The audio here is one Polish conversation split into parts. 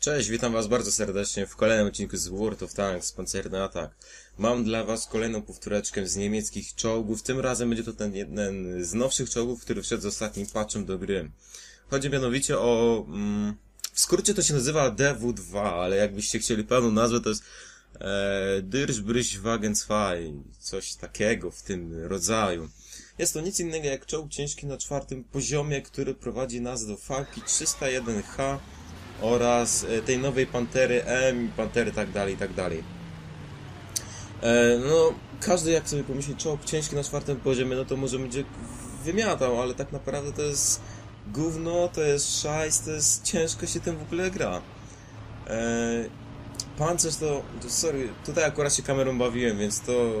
Cześć, witam was bardzo serdecznie w kolejnym odcinku z World of Tanks, Pancerny Atak. Mam dla was kolejną powtóreczkę z niemieckich czołgów, tym razem będzie to ten jeden z nowszych czołgów, który wszedł z ostatnim patchem do gry. Chodzi mianowicie o... Mm, w skrócie to się nazywa DW2, ale jakbyście chcieli pełną nazwę to jest e, Dirschbrüchwagen 2, coś takiego w tym rodzaju. Jest to nic innego jak czołg ciężki na czwartym poziomie, który prowadzi nas do Falki 301H oraz e, tej nowej Pantery M, Pantery tak dalej, tak dalej. E, no, każdy jak sobie pomyśli czołg ciężki na czwartym poziomie, no to może będzie wymiatał, ale tak naprawdę to jest gówno, to jest szajs, to jest ciężko się tym w ogóle gra. E, pancerz to, sorry, tutaj akurat się kamerą bawiłem, więc to,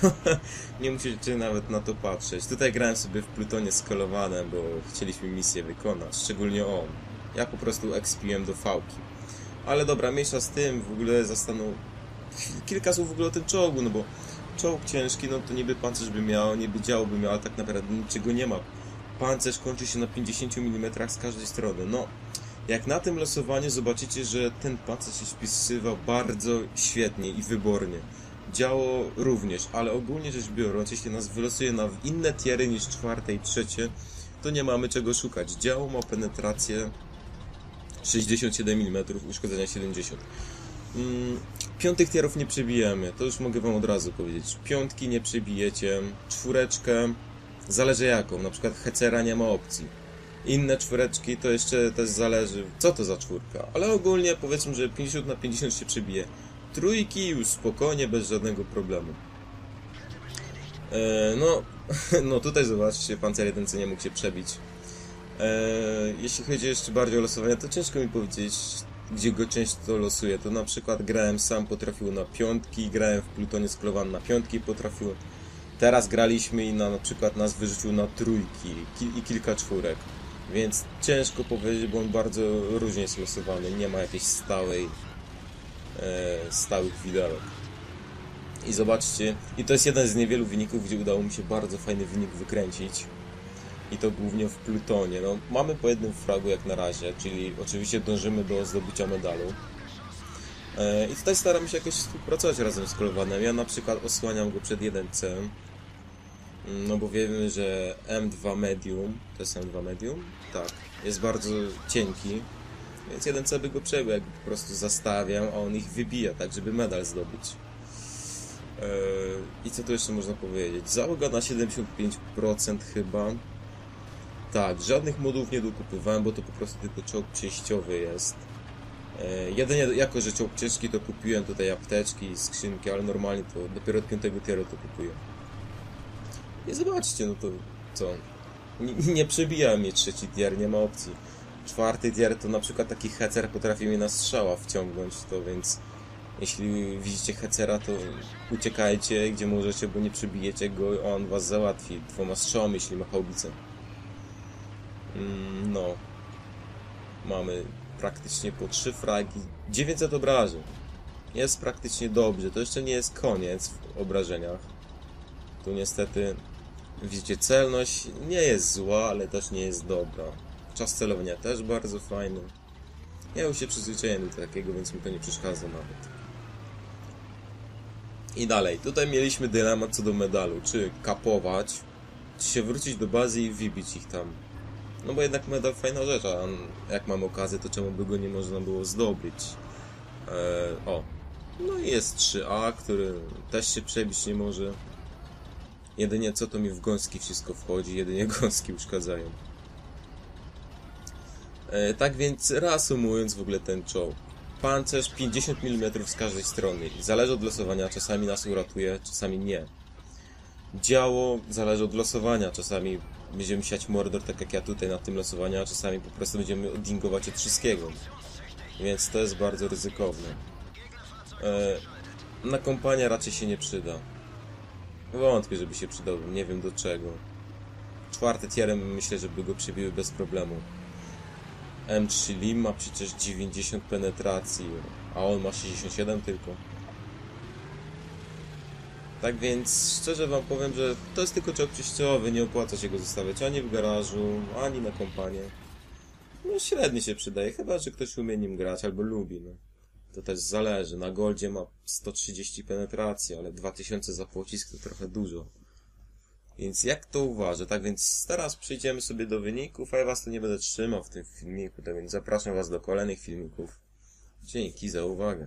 to nie musicie nawet na to patrzeć. Tutaj grałem sobie w Plutonie skalowane, bo chcieliśmy misję wykonać, szczególnie on. Ja po prostu expiłem do fałki. Ale dobra, mniejsza z tym, w ogóle zastanów... Kilka słów w ogóle o tym czołgu, no bo czołg ciężki, no to niby pancerz by miał, niby działo by miał, ale tak naprawdę niczego nie ma. Pancerz kończy się na 50 mm z każdej strony. No, jak na tym losowaniu zobaczycie, że ten pancerz się spisywał bardzo świetnie i wybornie. Działo również, ale ogólnie rzecz biorąc, jeśli nas wylosuje na inne tiery niż czwarte i trzecie, to nie mamy czego szukać. Działo ma penetrację 67 mm, uszkodzenia 70. Mm, piątych tierów nie przebijemy, to już mogę wam od razu powiedzieć. Piątki nie przebijecie, czwóreczkę, zależy jaką, na przykład Hecera nie ma opcji. Inne czwóreczki to jeszcze też zależy, co to za czwórka, ale ogólnie powiedzmy, że 50 na 50 się przebije. Trójki już spokojnie, bez żadnego problemu. E, no, no tutaj zobaczcie, Panzer 1 nie mógł się przebić. Eee, jeśli chodzi jeszcze bardziej o losowanie, to ciężko mi powiedzieć, gdzie go często losuję. To na przykład grałem sam, potrafił na piątki, grałem w Plutonie sklowany na piątki, potrafił. Teraz graliśmy i na, na przykład nas wyrzucił na trójki ki i kilka czwórek. Więc ciężko powiedzieć, bo on bardzo różnie jest losowany. Nie ma jakiejś stałej, e, stałych widełek. I zobaczcie, i to jest jeden z niewielu wyników, gdzie udało mi się bardzo fajny wynik wykręcić i to głównie w Plutonie. No, mamy po jednym fragu jak na razie, czyli oczywiście dążymy do zdobycia medalu. E, I tutaj staramy się jakoś współpracować razem z Kolowanem. Ja na przykład osłaniam go przed 1C, mm, no bo wiemy, że M2 Medium, to jest M2 Medium? Tak, jest bardzo cienki, więc 1C by go przebył, jakby po prostu zastawiam, a on ich wybija, tak żeby medal zdobyć. E, I co tu jeszcze można powiedzieć? Załoga na 75% chyba. Tak, żadnych modów nie dokupywałem, bo to po prostu tylko czołg przejściowy jest. E, jedynie jako, że czołg ciężki, to kupiłem tutaj apteczki, skrzynki, ale normalnie to dopiero od 5 tieru to kupuję. I zobaczcie, no to co? Nie, nie przebija mnie trzeci tier, nie ma opcji. Czwarty tier to na przykład taki hecer potrafi mnie na strzała wciągnąć, to więc jeśli widzicie hecera, to uciekajcie gdzie możecie, bo nie przebijecie go, on was załatwi dwoma strzałami, jeśli ma haubicę. Mm, no. Mamy praktycznie po 3 fragi. 900 obrażeń. Jest praktycznie dobrze. To jeszcze nie jest koniec w obrażeniach. Tu niestety widzicie, celność nie jest zła, ale też nie jest dobra. Czas celowania też bardzo fajny. Ja już się przyzwyczaiłem do takiego, więc mi to nie przeszkadza nawet. I dalej. Tutaj mieliśmy dylemat co do medalu. Czy kapować, czy się wrócić do bazy i wybić ich tam. No bo jednak medal fajna rzecz, a jak mam okazję, to czemu by go nie można było zdobyć? Eee, o. No i jest 3A, który też się przebić nie może. Jedynie co to mi w gąski wszystko wchodzi, jedynie gąski uszkadzają. Eee, tak więc reasumując w ogóle ten czołg. Pancerz 50 mm z każdej strony. Zależy od losowania, czasami nas uratuje, czasami nie. Działo zależy od losowania, czasami będziemy siać Mordor, tak jak ja tutaj na tym losowaniu, a czasami po prostu będziemy odingować od wszystkiego. Więc to jest bardzo ryzykowne. E, na kompania raczej się nie przyda. Wątpię, żeby się przydał, nie wiem do czego. Czwarty tierem myślę, żeby go przybiły bez problemu. M3 Lim ma przecież 90 penetracji, a on ma 67 tylko. Tak więc szczerze wam powiem, że to jest tylko czołg przejściowy, nie opłaca się go zostawiać ani w garażu, ani na kompanię. No średnio się przydaje, chyba, że ktoś umie nim grać albo lubi, no. To też zależy. Na Goldzie ma 130 penetracji, ale 2000 za pocisk to trochę dużo. Więc jak to uważa? Tak więc teraz przejdziemy sobie do wyników, a ja was tu nie będę trzymał w tym filmiku, tak więc zapraszam was do kolejnych filmików. Dzięki za uwagę.